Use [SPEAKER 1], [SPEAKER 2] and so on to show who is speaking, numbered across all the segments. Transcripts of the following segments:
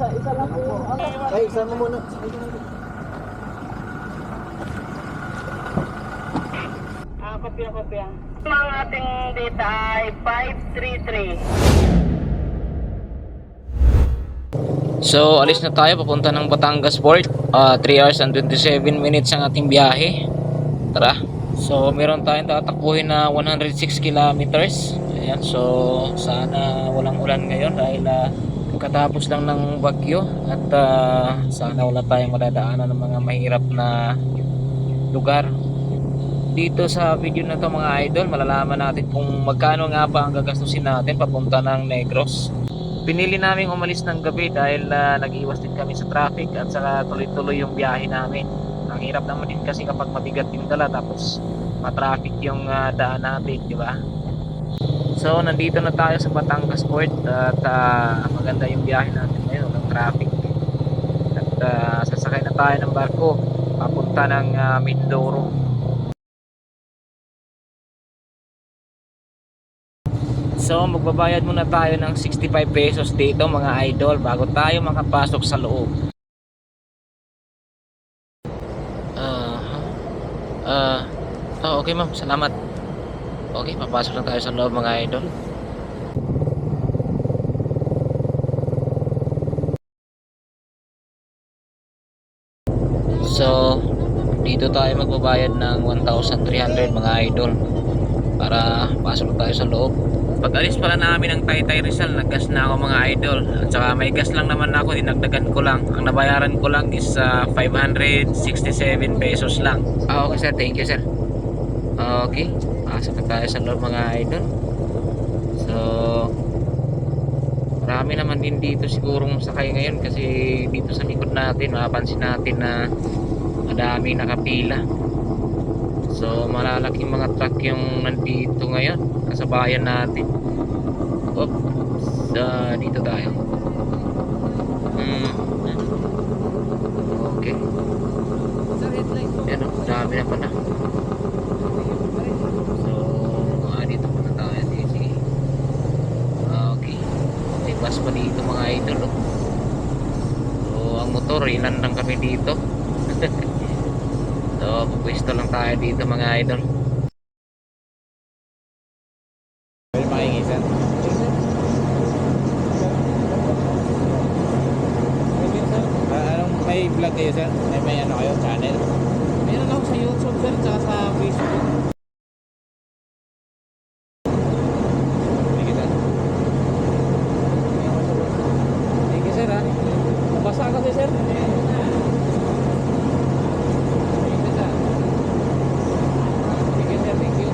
[SPEAKER 1] isa, isa lang po ano.
[SPEAKER 2] Ay, isama muna.
[SPEAKER 1] Ah, kopya, kopya. Ang ating data ay 533.
[SPEAKER 3] So, alis na tayo papunta ng Batangas Port. 3 hours and 27 minutes ang ating biyahe. Tara. So, meron tayong tatakbuhin na 106 kilometers. Ayan, so sana walang ulan ngayon dahil uh, katapos lang ng bagyo at ah, sana wala tayong madadaanan ng mga mahirap na lugar. Dito sa video na to mga idol, malalaman natin kung magkano nga ba ang gagastusin natin papunta ng Negros. Pinili namin umalis ng gabi dahil ah, nag-iwas din kami sa traffic at saka tuloy-tuloy yung biyahe namin. Ang hirap naman din kasi kapag mabigat yung dala tapos matraffic yung ah, daan natin, di ba? So, nandito na tayo sa Batangas Port at ah, maganda yung biyahe natin ngayon, walang traffic. At ah, sasakay na tayo ng barko papunta ng ah, Mindoro. So, magbabayad muna tayo ng 65 pesos dito mga idol bago tayo makapasok sa loob. Ah, ah, oh, okay ma'am, salamat. Okay, papasok na tayo sa loob mga idol. So, dito tayo magbabayad ng 1,300 mga idol para pasok na tayo sa loob. Pag alis pala namin ng Taytay Rizal, naggas na ako mga idol. At saka may gas lang naman ako, dinagdagan ko lang. Ang nabayaran ko lang is ah, 567 pesos lang. Ah, okay sir, thank you sir. Okay, pasok na tayo sa loob mga idol. So, marami naman din dito sigurong sakay ngayon kasi dito sa likod natin, mapapansin natin na madaming nakapila. So, malalaking mga truck yung nandito ngayon, kasabayan natin. Oops, ah, dito tayo. Hmm. Okay. Yan o, dami na pala. So, ah, dito muna tayo. Sige, sige. Ah, Okay. May bus pa dito mga idol. Oh. So, ang motor, ilan lang kami dito. so, pupwesto lang tayo dito mga idol.
[SPEAKER 2] Ah, may vlog kayo, sir? May may ano kayo, channel?
[SPEAKER 4] Meron ako sa YouTube sir, tsaka sa Facebook.
[SPEAKER 2] Sige, sir.
[SPEAKER 4] Thank you sir ha. Nabasa kasi sir. Thank you sir. Thank you sir, thank you.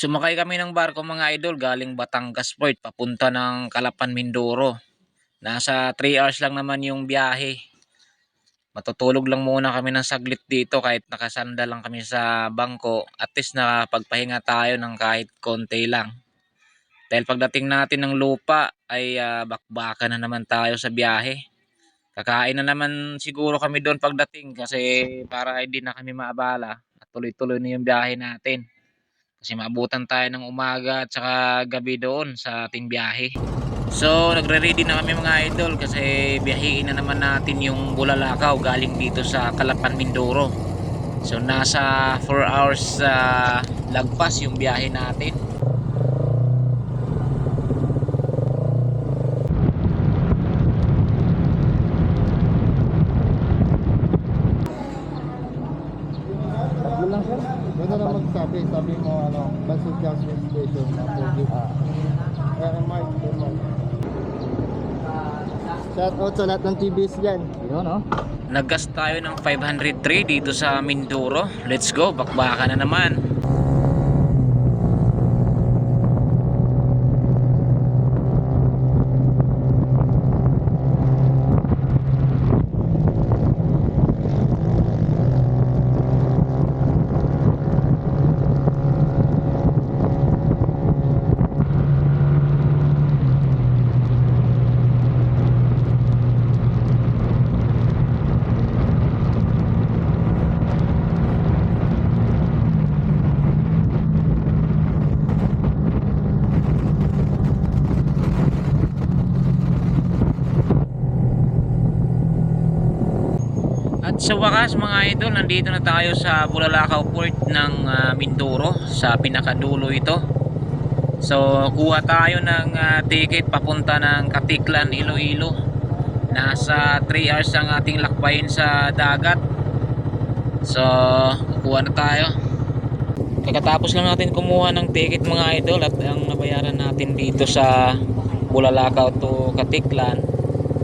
[SPEAKER 3] Sumakay kami ng barko mga idol galing Batangas Port papunta ng Calapan, Mindoro. Nasa 3 hours lang naman yung biyahe. Matutulog lang muna kami ng saglit dito kahit nakasanda lang kami sa bangko. At least nakapagpahinga tayo ng kahit konti lang. Dahil pagdating natin ng lupa ay ah, bakbakan na naman tayo sa biyahe. Kakain na naman siguro kami doon pagdating kasi para hindi na kami maabala at tuloy-tuloy na yung biyahe natin. Kasi maabutan tayo ng umaga at saka gabi doon sa ating biyahe. So, nagre-ready na kami mga idol kasi biyahiin na naman natin yung Bulalakaw galing dito sa Calapan, Mindoro. So, nasa 4 hours sa lagpas yung biyahe natin.
[SPEAKER 2] 8 lahat ng TBS dyan.
[SPEAKER 4] Yun, no?
[SPEAKER 3] Naggas tayo ng 503 dito sa Mindoro. Let's go, bakbaka na naman. Sa wakas mga idol, nandito na tayo sa Bulalakaw Port ng ah, Mindoro sa pinakadulo ito. So kuha tayo ng ah, ticket papunta ng Katiklan, Iloilo. Nasa 3 hours ang ating lakbayin sa dagat. So kuha na tayo. Kakatapos lang natin kumuha ng ticket mga idol at ang nabayaran natin dito sa Bulalakaw to Katiklan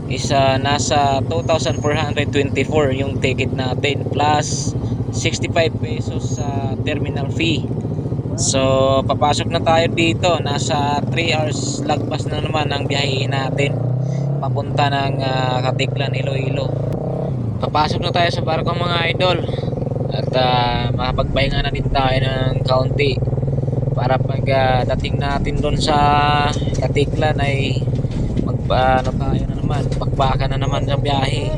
[SPEAKER 3] is ah, nasa 2,424 yung ticket natin plus 65 pesos sa terminal fee. So, papasok na tayo dito. Nasa 3 hours lagpas na naman ang biyahe natin. Papunta ng ah, Katiklan, Iloilo. Papasok na tayo sa barko mga idol. At uh, makapagpahinga na din tayo ng kaunti. Para pag ah, dating natin doon sa Katiklan ay magpaano tayo na naman. Pakbaka na naman sa biyahe.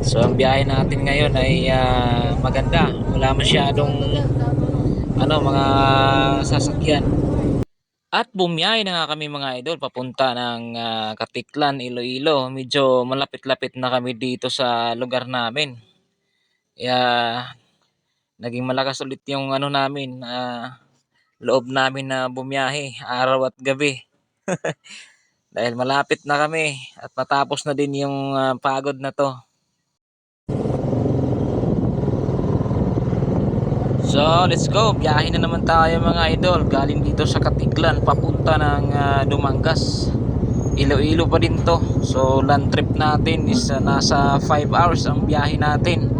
[SPEAKER 3] So, ang biyahe natin ngayon ay ah, maganda. Wala masyadong ano mga sasakyan. At bumiyahe na nga kami mga idol papunta ng ah, Katiklan, Iloilo. Medyo malapit-lapit na kami dito sa lugar namin. Kaya naging malakas ulit yung ano namin, ah, loob namin na bumiyahe araw at gabi. Dahil malapit na kami at matapos na din yung ah, pagod na to. So, let's go. Biyahe na naman tayo mga idol. Galing dito sa Katiklan, papunta ng ah, Dumangas. Iloilo pa din to. So, land trip natin is ah, nasa 5 hours ang biyahe natin.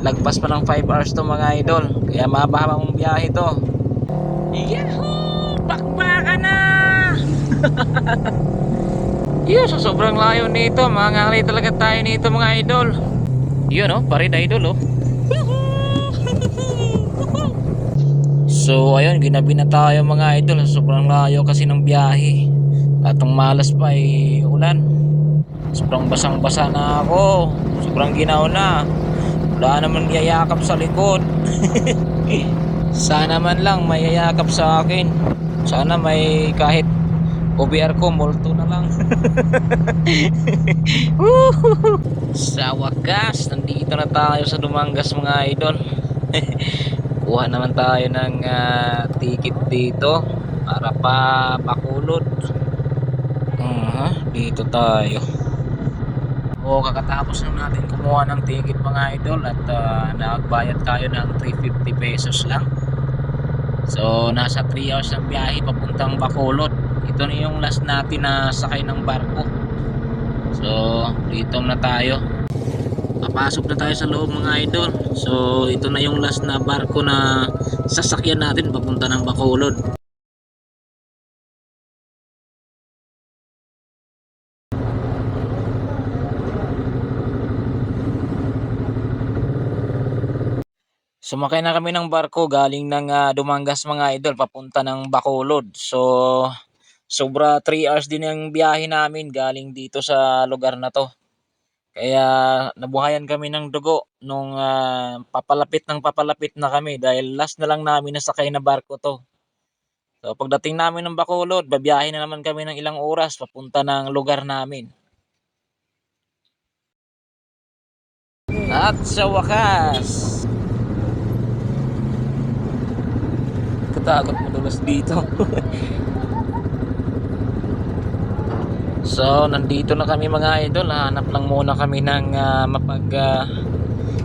[SPEAKER 3] Lagpas pa ng 5 hours to mga idol. Kaya mahabang biyahe to. Yahoo! Na! Yun, so sobrang layo nito. Mga talaga tayo nito mga idol. Yun oh, parin idol oh. So ayun, ginabi na tayo mga idol. Sobrang layo kasi ng biyahe. At ang malas pa ay ulan. Sobrang basang-basa na ako. Sobrang ginaw na. Wala naman yayakap sa likod. Sana man lang may yayakap sa akin. Sana may kahit OBR ko, multo na lang. Sa wakas, nandito na tayo sa Dumangas mga idol. Kuha naman tayo ng ah, ticket dito para pa Bacolod. Aha, dito tayo. O kakatapos lang natin kumuha ng ticket mga idol at ah, nagbayad tayo ng 350 pesos lang. So nasa 3 hours ang biyahe papuntang Bacolod. Ito na yung last natin na sakay ng barko. So dito na tayo. Papasok na tayo sa loob mga idol. So ito na yung last na barko na sasakyan natin papunta ng Bacolod. Sumakay na kami ng barko galing ng ah, Dumangas mga idol papunta ng Bacolod. So sobra 3 hours din ang biyahe namin galing dito sa lugar na to. Kaya nabuhayan kami ng dugo nung ah, papalapit ng papalapit na kami dahil last na lang namin nasakay na barko to. So pagdating namin ng Bacolod, babiyahe na naman kami ng ilang oras papunta ng lugar namin. At sa wakas, katakot madulas dito. So, nandito na kami mga idol. Hanap lang muna kami ng ah, mapag ah,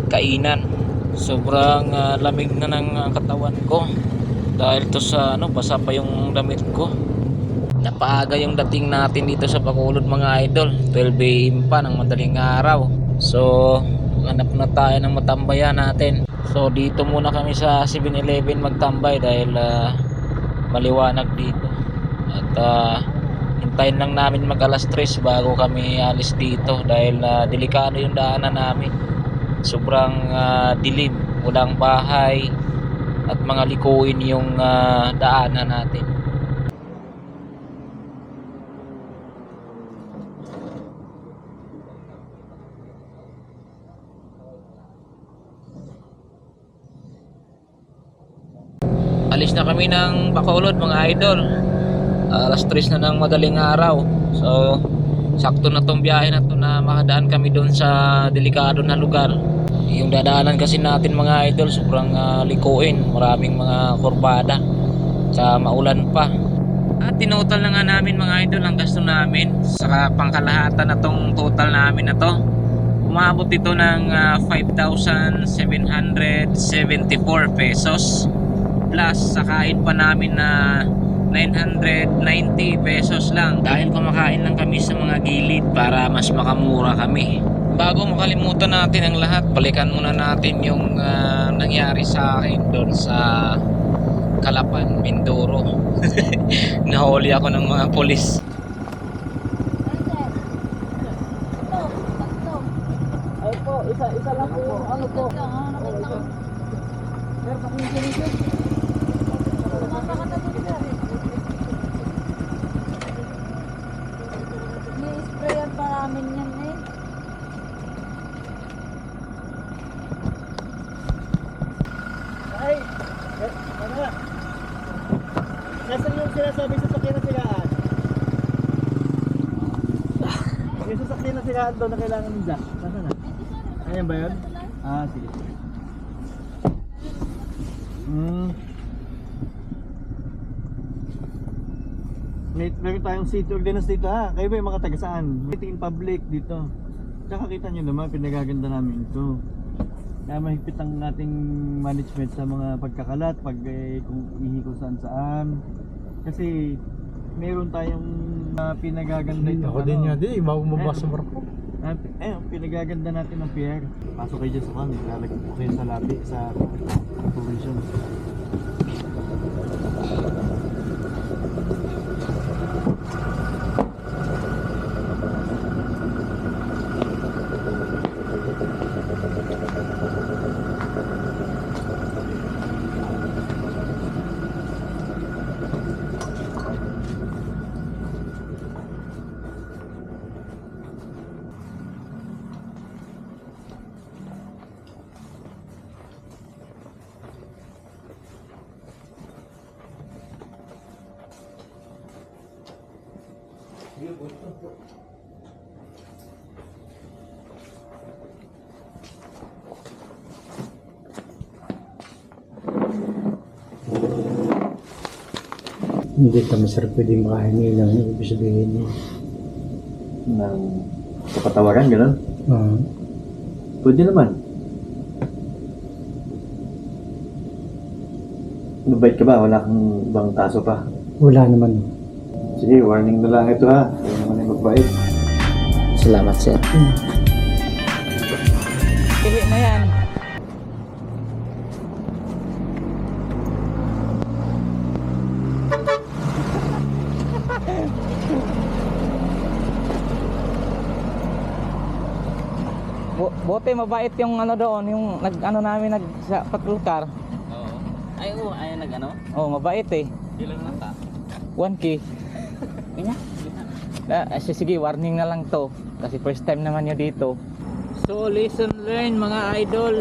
[SPEAKER 3] kainan. Sobrang ah, lamig na ng katawan ko. Dahil to sa ano, basa pa yung damit ko. Napaaga yung dating natin dito sa Bacolod mga idol. 12 AM pa ng madaling araw. So, hanap na tayo ng matambayan natin. So, dito muna kami sa 7-Eleven magtambay dahil ah, maliwanag dito. At ah, hintayin lang namin mag alas 3 bago kami alis dito dahil uh, delikado yung daanan namin. Sobrang ah, dilim walang bahay at mga likuin yung ah, daanan natin. Alis na kami ng Bacolod mga idol alas 3 na ng madaling araw. So sakto na tong biyahe na to na makadaan kami doon sa delikado na lugar. Yung dadaanan kasi natin mga idol sobrang ah, likuin. Maraming mga kurbada. Sa maulan pa. At tinotal na nga namin mga idol ang gasto namin. Sa pangkalahatan na tong total namin na to. Umabot ito ng ah, 5,774 pesos. Plus sa kain pa namin na 990 pesos lang. Dahil kumakain lang kami sa mga gilid para mas makamura kami. Bago makalimutan natin ang lahat balikan muna natin yung ah, nangyari sa akin doon sa Kalapan, Mindoro. Nahuli ako ng mga polis.
[SPEAKER 4] Po, isa, isa lang po. Ano po?
[SPEAKER 5] Ni-sprayan pa namin yan eh.
[SPEAKER 2] Ay! Eh, ano na? Nasaan yung sinasabi sa sakyan na sigaan? Yung sigaan daw na kailangan nila. Nasaan na? Ayan ba yun? Ah, sige. Hmm. May, meron tayong city ordinance dito ha. Kayo ba yung mga taga saan? Meeting in public dito. Tsaka kita nyo naman, pinagaganda namin ito. Na mahigpit ang ating management sa mga pagkakalat, pag eh, kung ihi kung saan saan. Kasi meron tayong uh, pinagaganda ito.
[SPEAKER 4] Ako din yan. Di, mababasa mo ako.
[SPEAKER 2] Ah, eh, pinagaganda natin ng pier. Pasok kayo dyan sa kami, lalagyan ko kayo sa labi, sa provision.
[SPEAKER 6] Hindi kami sir pwede makahingi lang yung ibig sabihin niya.
[SPEAKER 2] Ng kapatawaran, gano'n?
[SPEAKER 6] Ah,
[SPEAKER 2] Pwede naman. Mabait ka ba? Wala kang ibang kaso pa?
[SPEAKER 6] wala naman.
[SPEAKER 2] Sige, warning na lang ito ha. Huwag naman yung magbait.
[SPEAKER 3] salamat sir
[SPEAKER 4] Pili na yan. Buti mabait yung ano doon, yung nag ano namin nag sa car.
[SPEAKER 3] Oo. Ay, oo, ay nag ano?
[SPEAKER 4] Oh, mabait eh.
[SPEAKER 3] Ilang na ta?
[SPEAKER 4] 1k.
[SPEAKER 3] Kanya?
[SPEAKER 4] Na, ah, sige, warning na lang to. Kasi first time naman nyo dito. So, lesson learned mga idol.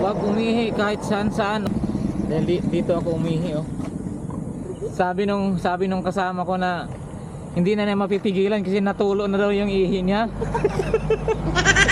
[SPEAKER 4] Huwag umihi kahit saan saan. Dahil di- dito ako umihi oh. Sabi nung, sabi nung kasama ko na hindi na niya mapipigilan kasi natulo na daw yung ihi niya.